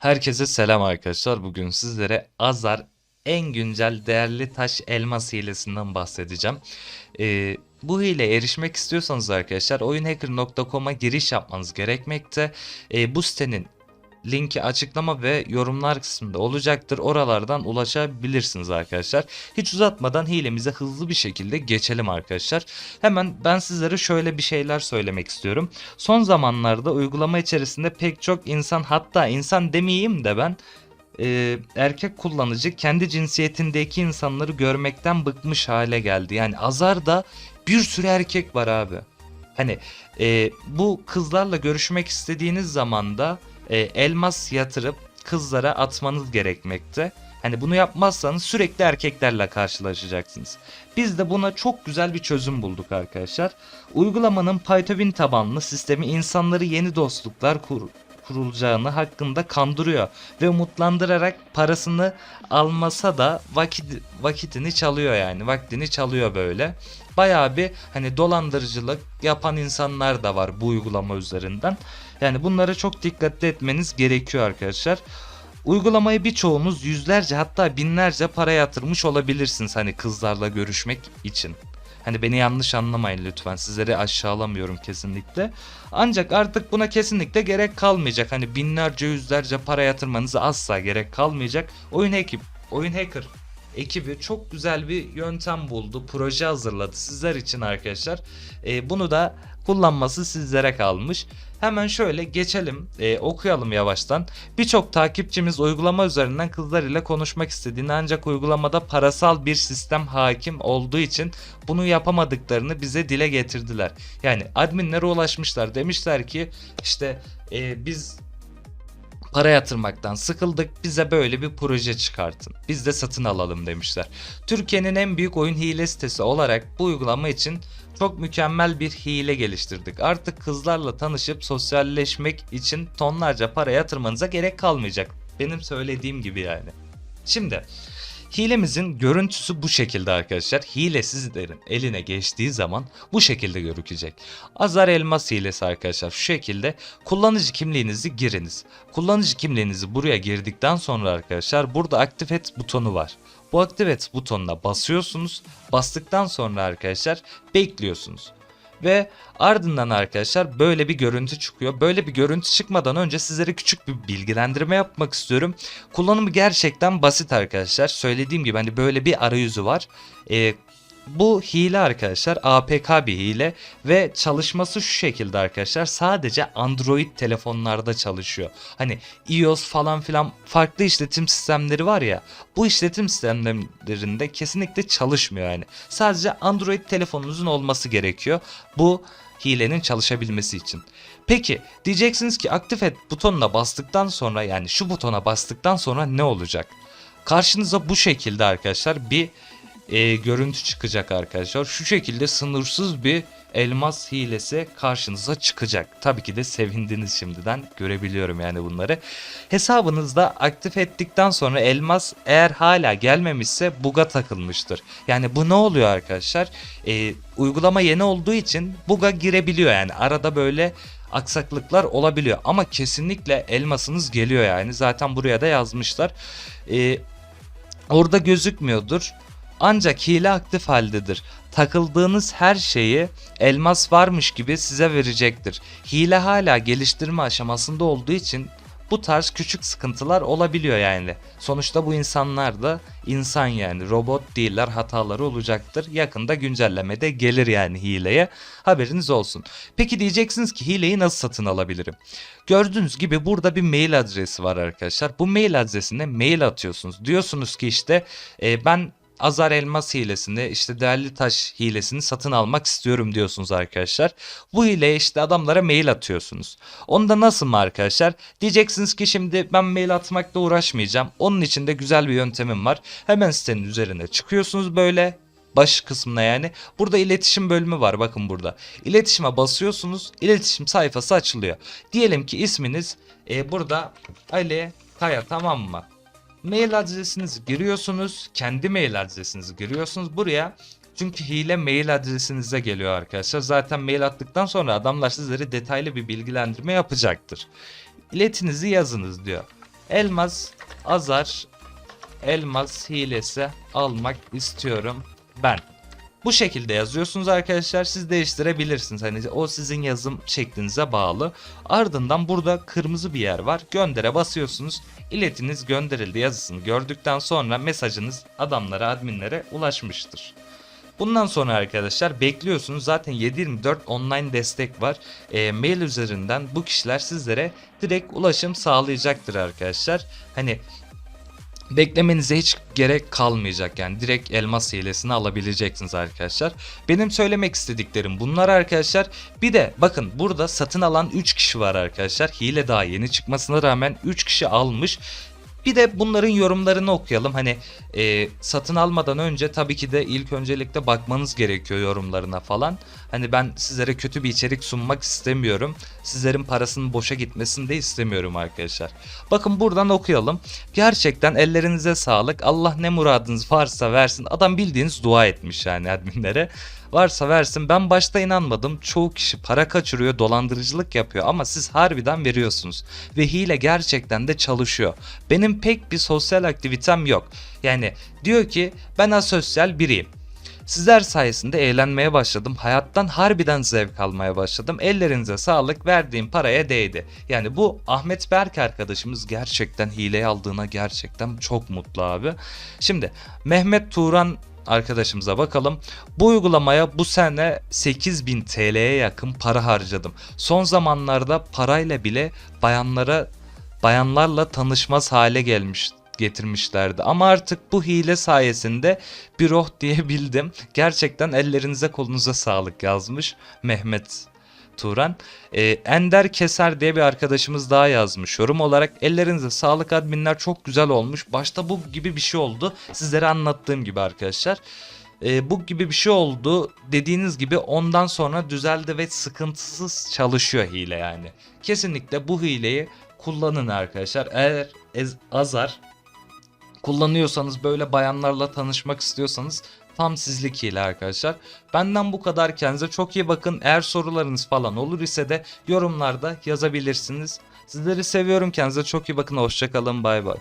Herkese selam arkadaşlar. Bugün sizlere Azar en güncel değerli taş elmas hilesinden bahsedeceğim. Ee, bu hileye erişmek istiyorsanız arkadaşlar oyunhacker.com'a giriş yapmanız gerekmekte. Ee, bu sitenin linki açıklama ve yorumlar kısmında olacaktır. Oralardan ulaşabilirsiniz arkadaşlar. Hiç uzatmadan hilemize hızlı bir şekilde geçelim arkadaşlar. Hemen ben sizlere şöyle bir şeyler söylemek istiyorum. Son zamanlarda uygulama içerisinde pek çok insan hatta insan demeyeyim de ben e, erkek kullanıcı kendi cinsiyetindeki insanları görmekten bıkmış hale geldi. Yani Azar'da bir sürü erkek var abi. Hani e, bu kızlarla görüşmek istediğiniz zaman da e, elmas yatırıp kızlara atmanız gerekmekte. Hani bunu yapmazsanız sürekli erkeklerle karşılaşacaksınız. Biz de buna çok güzel bir çözüm bulduk arkadaşlar. Uygulamanın Python tabanlı sistemi insanları yeni dostluklar kur, kurulacağını hakkında kandırıyor ve umutlandırarak parasını almasa da vakit, vakitini çalıyor yani vaktini çalıyor böyle. Bayağı bir hani dolandırıcılık yapan insanlar da var bu uygulama üzerinden. Yani bunlara çok dikkatli etmeniz gerekiyor arkadaşlar. Uygulamayı birçoğunuz yüzlerce hatta binlerce para yatırmış olabilirsiniz hani kızlarla görüşmek için. Hani beni yanlış anlamayın lütfen. Sizleri aşağılamıyorum kesinlikle. Ancak artık buna kesinlikle gerek kalmayacak. Hani binlerce yüzlerce para yatırmanıza asla gerek kalmayacak. Oyun ekip, oyun hacker ekibi çok güzel bir yöntem buldu. Proje hazırladı sizler için arkadaşlar. Ee, bunu da kullanması sizlere kalmış. Hemen şöyle geçelim, e, okuyalım yavaştan. Birçok takipçimiz uygulama üzerinden kızlar ile konuşmak istediğini ancak uygulamada parasal bir sistem hakim olduğu için bunu yapamadıklarını bize dile getirdiler. Yani adminlere ulaşmışlar demişler ki işte e, biz para yatırmaktan sıkıldık bize böyle bir proje çıkartın. Biz de satın alalım demişler. Türkiye'nin en büyük oyun hile sitesi olarak bu uygulama için çok mükemmel bir hile geliştirdik. Artık kızlarla tanışıp sosyalleşmek için tonlarca para yatırmanıza gerek kalmayacak. Benim söylediğim gibi yani. Şimdi hilemizin görüntüsü bu şekilde arkadaşlar. Hile sizlerin eline geçtiği zaman bu şekilde görükecek. Azar elmas hilesi arkadaşlar şu şekilde kullanıcı kimliğinizi giriniz. Kullanıcı kimliğinizi buraya girdikten sonra arkadaşlar burada aktif et butonu var. Bu aktive et butonuna basıyorsunuz. Bastıktan sonra arkadaşlar bekliyorsunuz. Ve ardından arkadaşlar böyle bir görüntü çıkıyor. Böyle bir görüntü çıkmadan önce sizlere küçük bir bilgilendirme yapmak istiyorum. Kullanımı gerçekten basit arkadaşlar. Söylediğim gibi hani böyle bir arayüzü var. Ee, bu hile arkadaşlar APK bir hile ve çalışması şu şekilde arkadaşlar sadece Android telefonlarda çalışıyor. Hani iOS falan filan farklı işletim sistemleri var ya bu işletim sistemlerinde kesinlikle çalışmıyor yani. Sadece Android telefonunuzun olması gerekiyor bu hilenin çalışabilmesi için. Peki diyeceksiniz ki aktif et butonuna bastıktan sonra yani şu butona bastıktan sonra ne olacak? Karşınıza bu şekilde arkadaşlar bir e, görüntü çıkacak arkadaşlar. Şu şekilde sınırsız bir elmas hilesi karşınıza çıkacak. Tabii ki de sevindiniz şimdiden görebiliyorum yani bunları. Hesabınızda aktif ettikten sonra elmas eğer hala gelmemişse buga takılmıştır. Yani bu ne oluyor arkadaşlar? E, uygulama yeni olduğu için buga girebiliyor yani arada böyle aksaklıklar olabiliyor ama kesinlikle elmasınız geliyor yani zaten buraya da yazmışlar. E, orada gözükmüyordur. Ancak hile aktif haldedir. Takıldığınız her şeyi elmas varmış gibi size verecektir. Hile hala geliştirme aşamasında olduğu için bu tarz küçük sıkıntılar olabiliyor yani. Sonuçta bu insanlar da insan yani robot değiller hataları olacaktır. Yakında güncellemede gelir yani hileye haberiniz olsun. Peki diyeceksiniz ki hileyi nasıl satın alabilirim? Gördüğünüz gibi burada bir mail adresi var arkadaşlar. Bu mail adresine mail atıyorsunuz. Diyorsunuz ki işte e, ben Azar elmas hilesini işte değerli taş hilesini satın almak istiyorum diyorsunuz arkadaşlar. Bu hileye işte adamlara mail atıyorsunuz. Onda nasıl mı arkadaşlar? Diyeceksiniz ki şimdi ben mail atmakla uğraşmayacağım. Onun için de güzel bir yöntemim var. Hemen sitenin üzerine çıkıyorsunuz böyle baş kısmına yani. Burada iletişim bölümü var bakın burada. İletişime basıyorsunuz. iletişim sayfası açılıyor. Diyelim ki isminiz e, burada Ali Kaya tamam mı? Mail adresinizi giriyorsunuz. Kendi mail adresinizi giriyorsunuz buraya. Çünkü hile mail adresinize geliyor arkadaşlar. Zaten mail attıktan sonra adamlar sizlere detaylı bir bilgilendirme yapacaktır. İletinizi yazınız diyor. Elmas azar elmas hilesi almak istiyorum ben. Bu şekilde yazıyorsunuz arkadaşlar. Siz değiştirebilirsiniz. Hani o sizin yazım şeklinize bağlı. Ardından burada kırmızı bir yer var. Göndere basıyorsunuz. İletiniz gönderildi yazısını gördükten sonra mesajınız adamlara, adminlere ulaşmıştır. Bundan sonra arkadaşlar bekliyorsunuz. Zaten 7/24 online destek var. E, mail üzerinden bu kişiler sizlere direkt ulaşım sağlayacaktır arkadaşlar. Hani beklemenize hiç gerek kalmayacak yani direkt elmas hilesini alabileceksiniz arkadaşlar. Benim söylemek istediklerim bunlar arkadaşlar. Bir de bakın burada satın alan 3 kişi var arkadaşlar. Hile daha yeni çıkmasına rağmen 3 kişi almış. Bir de bunların yorumlarını okuyalım. Hani e, satın almadan önce tabii ki de ilk öncelikle bakmanız gerekiyor yorumlarına falan. Hani ben sizlere kötü bir içerik sunmak istemiyorum. Sizlerin parasının boşa gitmesini de istemiyorum arkadaşlar. Bakın buradan okuyalım. Gerçekten ellerinize sağlık. Allah ne muradınız varsa versin. Adam bildiğiniz dua etmiş yani adminlere. Varsa versin. Ben başta inanmadım. Çoğu kişi para kaçırıyor, dolandırıcılık yapıyor ama siz harbiden veriyorsunuz. Ve hile gerçekten de çalışıyor. Benim pek bir sosyal aktivitem yok. Yani diyor ki ben asosyal biriyim. Sizler sayesinde eğlenmeye başladım. Hayattan harbiden zevk almaya başladım. Ellerinize sağlık. Verdiğim paraya değdi. Yani bu Ahmet Berk arkadaşımız gerçekten hileyi aldığına gerçekten çok mutlu abi. Şimdi Mehmet Turan arkadaşımıza bakalım. Bu uygulamaya bu sene 8000 TL'ye yakın para harcadım. Son zamanlarda parayla bile bayanlara bayanlarla tanışmaz hale gelmiş getirmişlerdi. Ama artık bu hile sayesinde bir oh diyebildim. Gerçekten ellerinize kolunuza sağlık yazmış Mehmet Turan. Ee, Ender Keser diye bir arkadaşımız daha yazmış yorum olarak. Ellerinize sağlık adminler çok güzel olmuş. Başta bu gibi bir şey oldu. Sizlere anlattığım gibi arkadaşlar. Ee, bu gibi bir şey oldu. Dediğiniz gibi ondan sonra düzeldi ve sıkıntısız çalışıyor hile yani. Kesinlikle bu hileyi kullanın arkadaşlar. Eğer ez- azar kullanıyorsanız böyle bayanlarla tanışmak istiyorsanız tam sizlik hile arkadaşlar. Benden bu kadar kendinize çok iyi bakın. Eğer sorularınız falan olur ise de yorumlarda yazabilirsiniz. Sizleri seviyorum kendinize çok iyi bakın. Hoşçakalın bay bay.